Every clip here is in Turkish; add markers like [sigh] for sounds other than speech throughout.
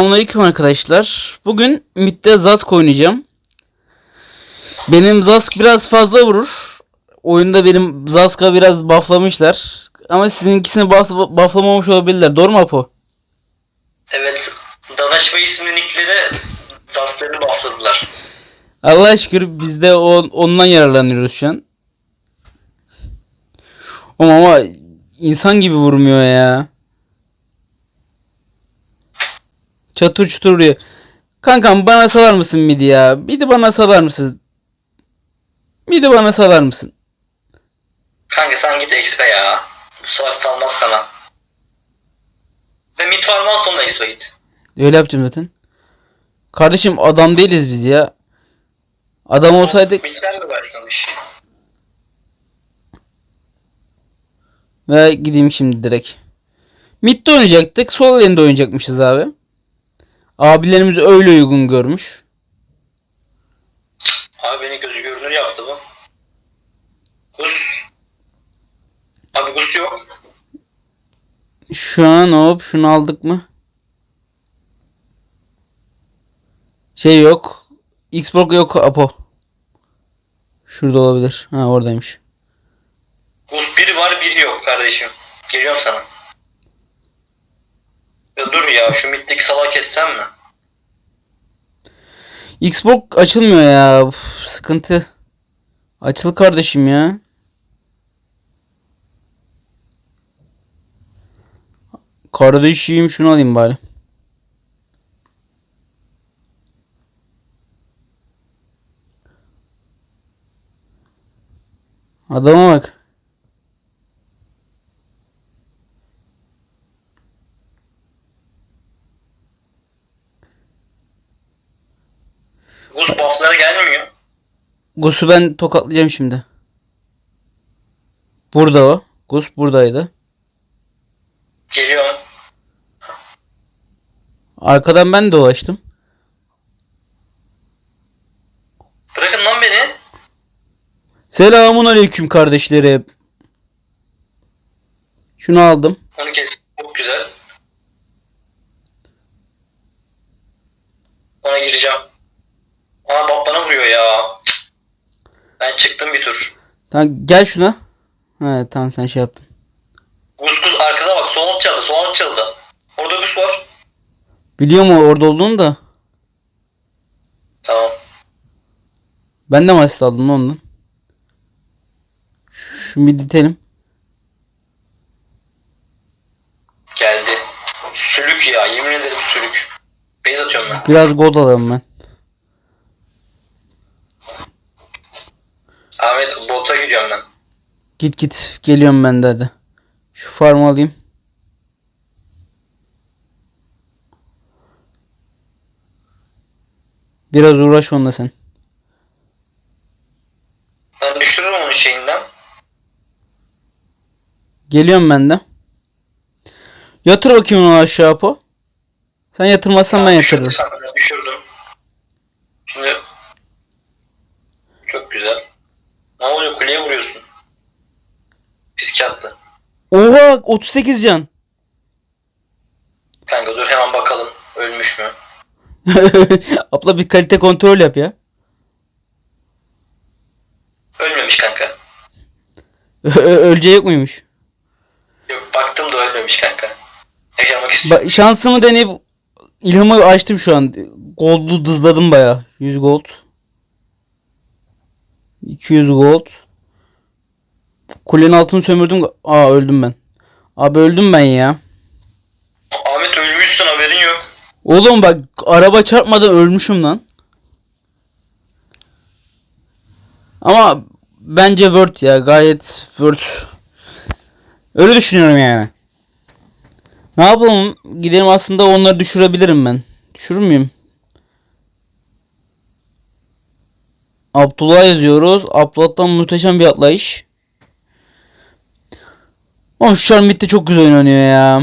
Selamünaleyküm arkadaşlar. Bugün Mid'de Zask oynayacağım. Benim Zask biraz fazla vurur. Oyunda benim Zask'a biraz bufflamışlar. Ama sizinkisini buff, bufflamamış olabilirler. Doğru mu Apo? Evet. Danaş ve isimli nickleri Zask'larını buffladılar. Allah şükür biz de o, ondan yararlanıyoruz şu an. Ama, ama insan gibi vurmuyor ya. Çatır çutur vuruyor. Kankam bana salar mısın midi ya? Bir de bana salar mısın? De bana salar mısın? Kanka sen git XP ya. Bu salak salmaz sana. Ve mid farmdan sonra XP git. Öyle yapacağım zaten. Kardeşim adam değiliz biz ya. Adam olsaydık Midden mi başlamış? ve gideyim şimdi direkt. Mid'de oynayacaktık. Sol lane'de oynayacakmışız abi. Abilerimiz öyle uygun görmüş. Abi beni gözü görünür yaptı bu. Gus. Abi Gus yok. Şu an hop şunu aldık mı? Şey yok. Xbox yok Apo. Şurada olabilir. Ha oradaymış. Gus biri var biri yok kardeşim. Geliyorum sana. Dur ya şu middeki salağı kessem mi? Xbox açılmıyor ya. Uf, sıkıntı. Açıl kardeşim ya. Kardeşim şunu alayım bari. Adama bak. Gus buff'lara gelmiyor. Gus'u ben tokatlayacağım şimdi. Burada o. Gus buradaydı. Geliyorum. Arkadan ben dolaştım. Bırakın lan beni. Selamun aleyküm kardeşlerim. Şunu aldım. Onu kes. Çok güzel. Ona gireceğim. Vuruyor ya. Ben çıktım bir tur. Tamam gel şuna. Ha tamam sen şey yaptın. Gus gus arkada bak. Sol alt çaldı. Alt çaldı. Orada gus var. Biliyorum o orada olduğunu da. Tamam. Ben de masit aldım ondan. Şu bir ditelim. Geldi. Sülük ya. Yemin ederim sülük. Base atıyorum ben. Biraz gold alalım ben. Ahmet bota gidiyorum ben. Git git. Geliyorum ben de hadi. Şu farmı alayım. Biraz uğraş onunla sen. Ben düşürürüm onun şeyinden. Geliyorum ben de. Yatır bakayım onu aşağı po. Sen yatırmazsan ben Tamam, yatırırım. düşürdüm sen, Düşürdüm. Şimdi çok güzel. Ne oluyor kuleye vuruyorsun. Pis attı. Oha 38 can. Kanka dur hemen bakalım. Ölmüş mü? [laughs] Abla bir kalite kontrol yap ya. Ölmemiş kanka. Ö- ö- Öleceği yok muymuş? Yok baktım da ölmemiş kanka. Yaşamak. Ba- şansımı deneyip ilhamı açtım şu an. Gold'u dızladım baya. 100 gold. 200 gold. Kulenin altını sömürdüm. Aa öldüm ben. Abi öldüm ben ya. Ahmet ölmüşsün haberin yok. Oğlum bak araba çarpmadan ölmüşüm lan. Ama bence Word ya gayet Word. Öyle düşünüyorum yani. Ne yapalım? Gidelim aslında onları düşürebilirim ben. Düşürür müyüm? Abdullah yazıyoruz. Abdullah'tan muhteşem bir atlayış. Ama şu an midde çok güzel oynanıyor ya.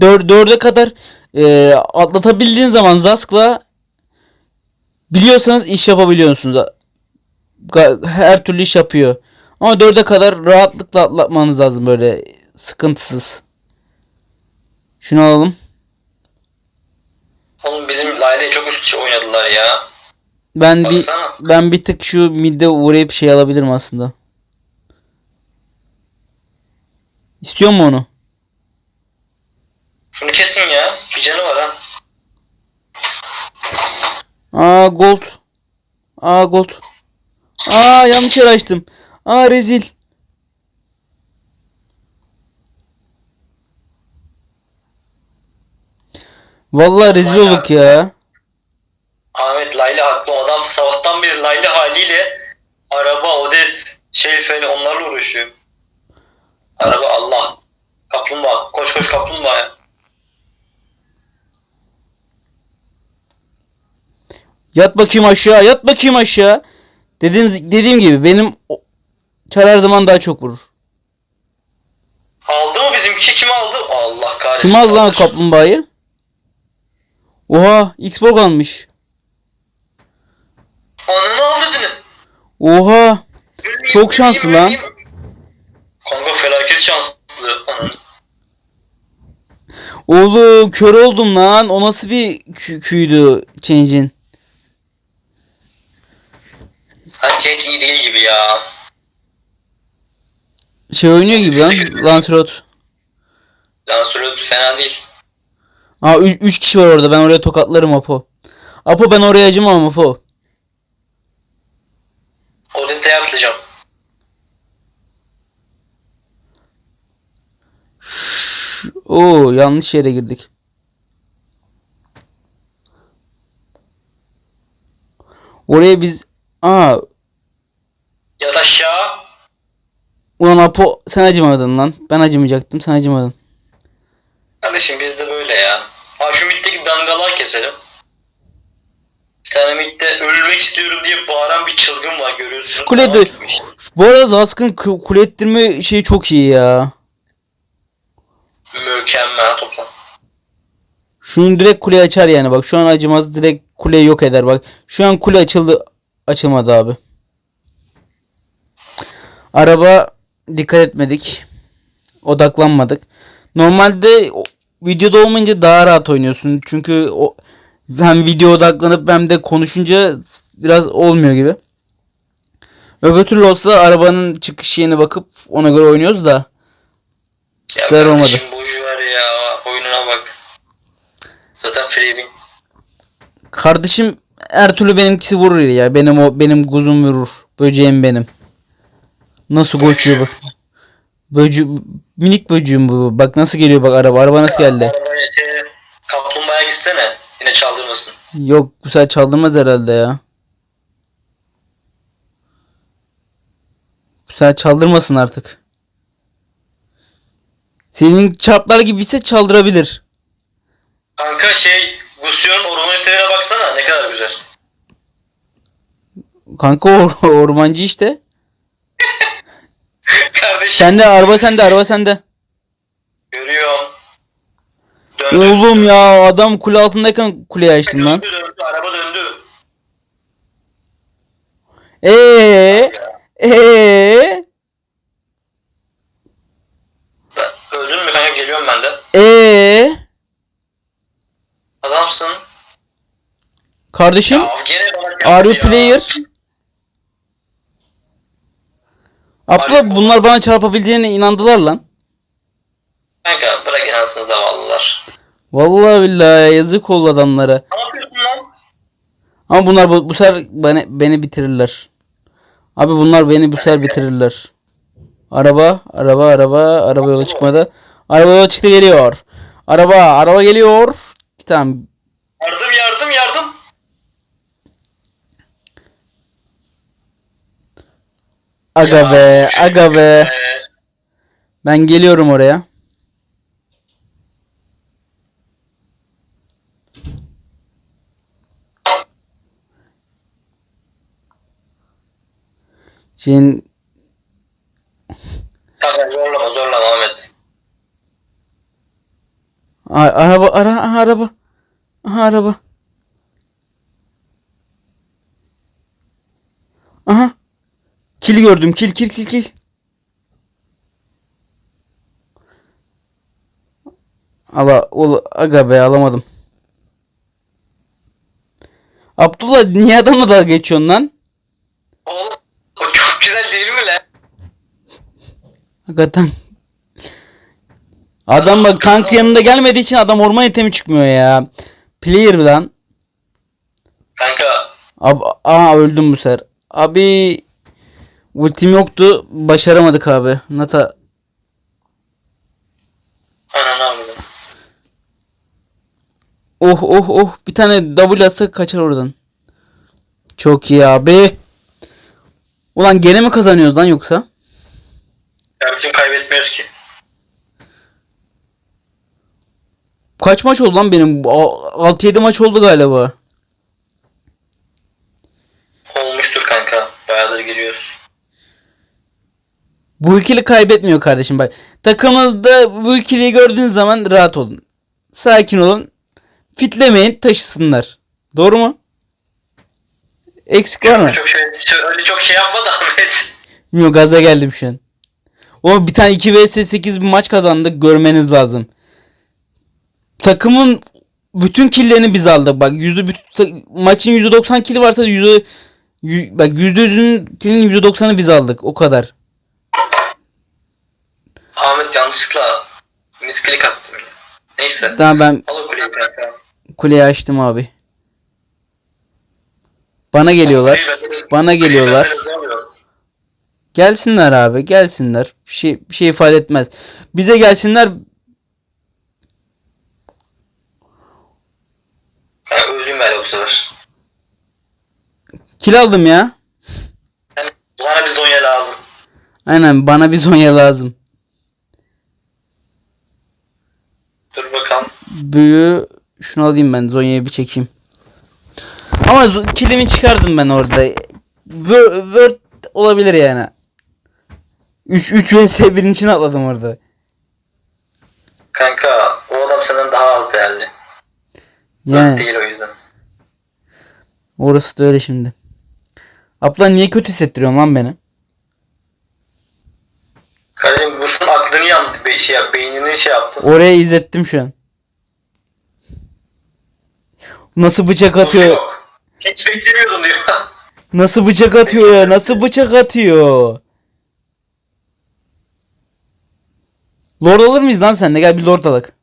Dör, dörde kadar e, atlatabildiğin zaman Zask'la biliyorsanız iş yapabiliyorsunuz. Her türlü iş yapıyor. Ama dörde kadar rahatlıkla atlatmanız lazım böyle sıkıntısız. Şunu alalım. Oğlum bizim Lale çok üst üste oynadılar ya. Ben bir Baksana. ben bir tık şu midde uğrayıp şey alabilirim aslında. İstiyor mu onu? Şunu kesin ya. Bir canı var ha. Aa gold. Aa gold. Aa yanlış yer açtım. Aa rezil. Vallahi rezil Bayağı- olduk ya. Ahmet Layla haklı. Adam sabahtan beri Layla haliyle araba, odet, şey falan onlarla uğraşıyor. Araba Allah. Kaplumbağa. Koş koş kaplumbağa. ya. Yat bakayım aşağı, yat bakayım aşağı. Dediğim dediğim gibi benim çar her zaman daha çok vurur. Aldı mı bizimki? Kim aldı? Allah kahretsin. Kim aldı lan kaplumbağayı? Oha, Xbox almış. Ananı avradını. Oha. Çok şanslı lan. Kanka felaket şanslı. Ananı. Oğlum kör oldum lan. O nasıl bir kü- küydü Change'in? Ha Cenk iyi değil gibi ya. Şey oynuyor gibi lan. Lancelot. Lancelot fena değil. Aa 3 kişi var orada. Ben oraya tokatlarım Apo. Apo ben oraya acımam Apo. Odette'ye atlayacağım. Oo yanlış yere girdik. Oraya biz Aa Yat aşağı. ulan Apo sen acımadın lan. Ben acımayacaktım sen acımadın. Kardeşim bizde böyle ya. Ha şu mitteki dangalar keselim. Bir tane mitte ölmek istiyorum diye bağıran bir çılgın var görüyorsun. Şu kule de-. Bu arada Zask'ın ku- kule ettirme şeyi çok iyi ya. Mükemmel toplam. Şunu direkt kule açar yani bak. Şu an acımaz direkt kuleyi yok eder bak. Şu an kule açıldı. Açılmadı abi. Araba dikkat etmedik. Odaklanmadık. Normalde videoda olmayınca daha rahat oynuyorsun. Çünkü o hem video odaklanıp hem de konuşunca biraz olmuyor gibi. Öbür türlü olsa arabanın çıkış yerine bakıp ona göre oynuyoruz da. Ya Güzel olmadı. kardeşim boş ver ya oyununa bak. Freebie. Kardeşim her türlü benimkisi vurur ya. Benim o benim kuzum vurur. Böceğim benim. Nasıl koşuyor bak. Böcü minik böcüğüm bu. Bak nasıl geliyor bak araba. Araba nasıl geldi? Arabaya şey, kaplumbağaya gitsene. Yine çaldırmasın. Yok bu sefer çaldırmaz herhalde ya. Bu sefer çaldırmasın artık. Senin çarplar gibiyse çaldırabilir. Kanka şey Gusio'nun ormanitelerine baksana ne kadar güzel. Kanka or- ormancı işte. [laughs] Kardeşim Sende araba sende araba sende. görüyorum. Döndü. Oğlum ya adam kule altındayken kuleyi açtın lan. Döndü döndü araba döndü. Eee? Eee? Ben- Öldün mü kanka geliyorum ben de. Eee? Adamsın. Kardeşim? Ya gene bana Are you player? Abla bunlar bana çarpabildiğine inandılar lan. Kanka bırak inansın zavallılar. Vallahi billahi yazık oldu adamlara. Ne yapıyorsun lan? Ama bunlar bu, bu sefer beni, beni bitirirler. Abi bunlar beni bu sefer bitirirler. Araba, araba, araba, araba yola çıkmadı. Araba yola çıktı geliyor. Araba, araba geliyor. Tamam. Yardım yardım yardım. Aga Ya, be, şey- aga be. Ee, Ben geliyorum oraya. Şeyin Sakın zorlama zorlama Ahmet. Araba ara araba. Aha araba. Aha. Kil gördüm. Kil kil kil kil. Ala ul aga be alamadım. Abdullah niye adamla dalga geçiyorsun lan? Oğlum o çok güzel değil mi lan? Hakikaten. Adam bak tank yanında gelmediği için adam orman itemi çıkmıyor ya. Player lan. Kanka Ab Aa öldüm bu sefer. Abi ultim yoktu. Başaramadık abi. Nata ananı avradım. Oh oh oh bir tane W atsa kaçar oradan. Çok iyi abi. Ulan gene mi kazanıyoruz lan yoksa? Kardeşim kaybetmiyoruz ki. Kaç maç oldu lan benim? 6-7 maç oldu galiba. Olmuştur kanka. Bayağıdır giriyoruz. Bu ikili kaybetmiyor kardeşim bak. Takımınızda bu ikiliyi gördüğünüz zaman rahat olun. Sakin olun. Fitlemeyin taşısınlar. Doğru mu? Eksik var mı? Çok şey, öyle çok şey yapma da Ahmet. Bilmiyorum gaza geldim şu an. O bir tane 2 vs 8 bir maç kazandık görmeniz lazım. Takımın bütün killerini biz aldık. Bak yüzde bütün, maçın %90 kili varsa yüzde yü- bak %100'ünün kilinin %90'ı biz aldık. O kadar. Ahmet yanlışlıkla misklik attım. Neyse. Tamam ben Al o kuleyi kanka. kuleyi açtım abi. Bana geliyorlar. Bana geliyorlar. Gelsinler abi, gelsinler. Bir şey bir şey ifade etmez. Bize gelsinler. Ben öldüm ben bu sefer. Kill aldım ya. Yani bana bir Zonya lazım. Aynen bana bir Zonya lazım. Dur bakalım. Büyü şunu alayım ben Zonya'yı bir çekeyim. Ama kilimi çıkardım ben orada. Word, Word olabilir yani. 3 3 vs 1'in içine atladım orada. Kanka o adam senden daha az değerli. Yani Değil o yüzden. Orası da öyle şimdi. Abla niye kötü hissettiriyorsun lan beni? Kardeşim bu şunun aklını yandı. Be şey yap, beynini şey yaptın. Oraya izlettim şu an. Nasıl bıçak Atıyor. Yok. Hiç beklemiyordum diyor. [laughs] Nasıl bıçak atıyor ya? Nasıl bıçak atıyor? Lord alır mıyız lan sen de? Gel bir lord alak.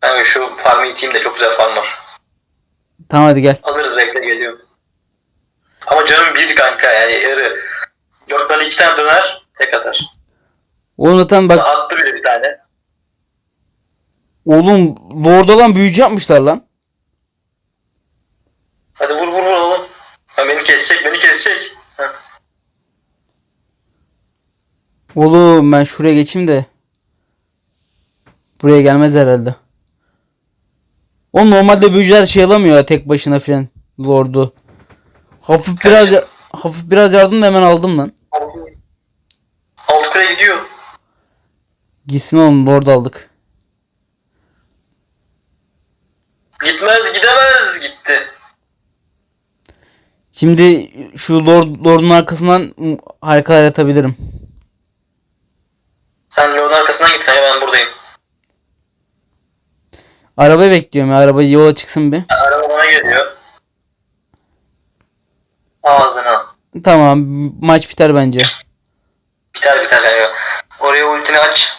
Kanka şu farmı iteyim de çok güzel farm var. Tamam hadi gel. Alırız bekle geliyorum. Ama canım bir kanka yani yarı. Yok bana iki tane döner tek atar. Oğlum zaten bak Attı bile bir tane. oğlum Lord olan büyücü yapmışlar lan. Hadi vur vur vur oğlum. Ha, beni kesecek beni kesecek. Ha. Oğlum ben şuraya geçeyim de. Buraya gelmez herhalde. O normalde büyücüler şey alamıyor ya tek başına filan Lord'u. Hafif biraz ya- hafif biraz yardım da hemen aldım lan. Alt kule gidiyor. Gitsin oğlum Lord aldık. Gitmez gidemez gitti. Şimdi şu Lord Lord'un arkasından harikalar atabilirim. Sen Leon arkasından git kanka ben buradayım. Arabayı bekliyorum ya. Araba yola çıksın bir. Araba bana geliyor. Ağzına. Tamam maç biter bence. Biter biter kanka. Oraya ultini aç.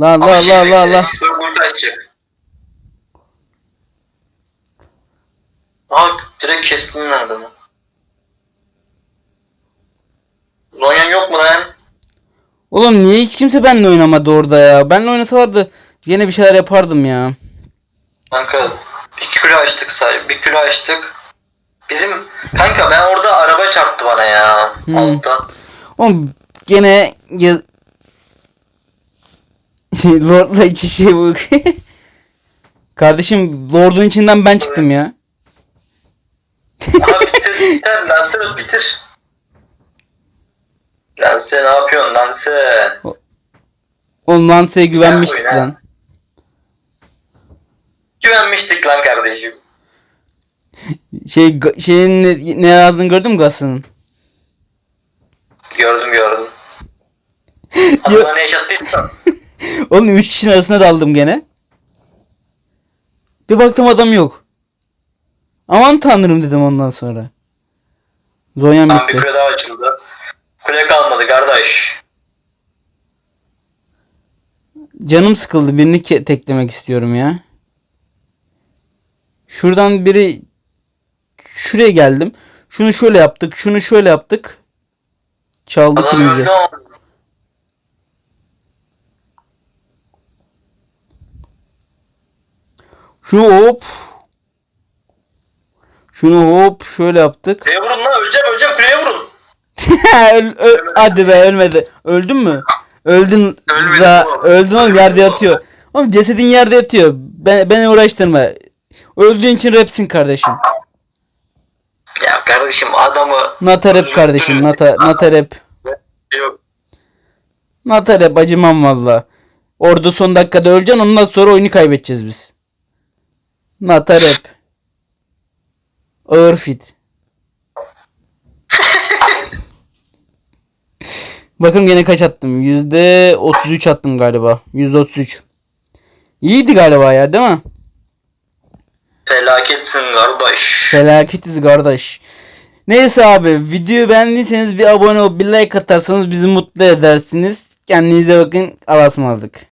La Ama la şey la la la. Ulti açacak. Aha direkt kestin adamı. Zonyan yok mu lan? Oğlum niye hiç kimse benimle oynamadı orada ya? Benimle oynasalardı yine bir şeyler yapardım ya. Kanka bir kilo açtık say bir kilo açtık. Bizim kanka ben orada araba çarptı bana ya Hmm. alttan. Oğlum gene ya... [laughs] Lord'la iç içe bu. [laughs] Kardeşim Lord'un içinden ben çıktım ya. Aha [laughs] bitir biter Lancelot bitir. Lance ne yapıyorsun Lance? Oğlum Lance'ye güvenmiştik lan. Güvenmiştik lan kardeşim. Şey şeyin ne, ne yazdığını gördün mü Gass'ın? Gördüm gördüm. [laughs] Adama ne yaşattıysan. [laughs] Oğlum 3 kişinin arasına daldım gene. Bir baktım adam yok. Aman tanrım dedim ondan sonra. Zonya'm Tam bir bitti. kule daha açıldı. Kule kalmadı kardeş. Canım sıkıldı. Birini teklemek istiyorum ya. Şuradan biri şuraya geldim. Şunu şöyle yaptık. Şunu şöyle yaptık. Çaldı kilimizi. Şunu hop. Şunu hop şöyle yaptık. Kuleye vurun lan öleceğim öleceğim kuleye vurun. [laughs] Öl- ö- hadi be ölmedi. Öldün mü? Öldün. Ölmedim Za- oğlum. öldün oğlum yerde yatıyor. Oğlum cesedin yerde yatıyor. Ben, beni uğraştırma. Öldüğün için rapsin kardeşim. Ya kardeşim adamı Nata rap kardeşim. Nata, nata rap. yok. Nata rap acımam valla. Orada son dakikada öleceksin ondan sonra oyunu kaybedeceğiz biz. Nata rap. Ağır fit. [laughs] Bakın gene kaç attım. Yüzde 33 attım galiba. Yüzde 33. İyiydi galiba ya değil mi? Felaketsin kardeş. Felaketiz kardeş. Neyse abi videoyu beğendiyseniz bir abone olup bir like atarsanız bizi mutlu edersiniz. Kendinize bakın. Alasmazdık.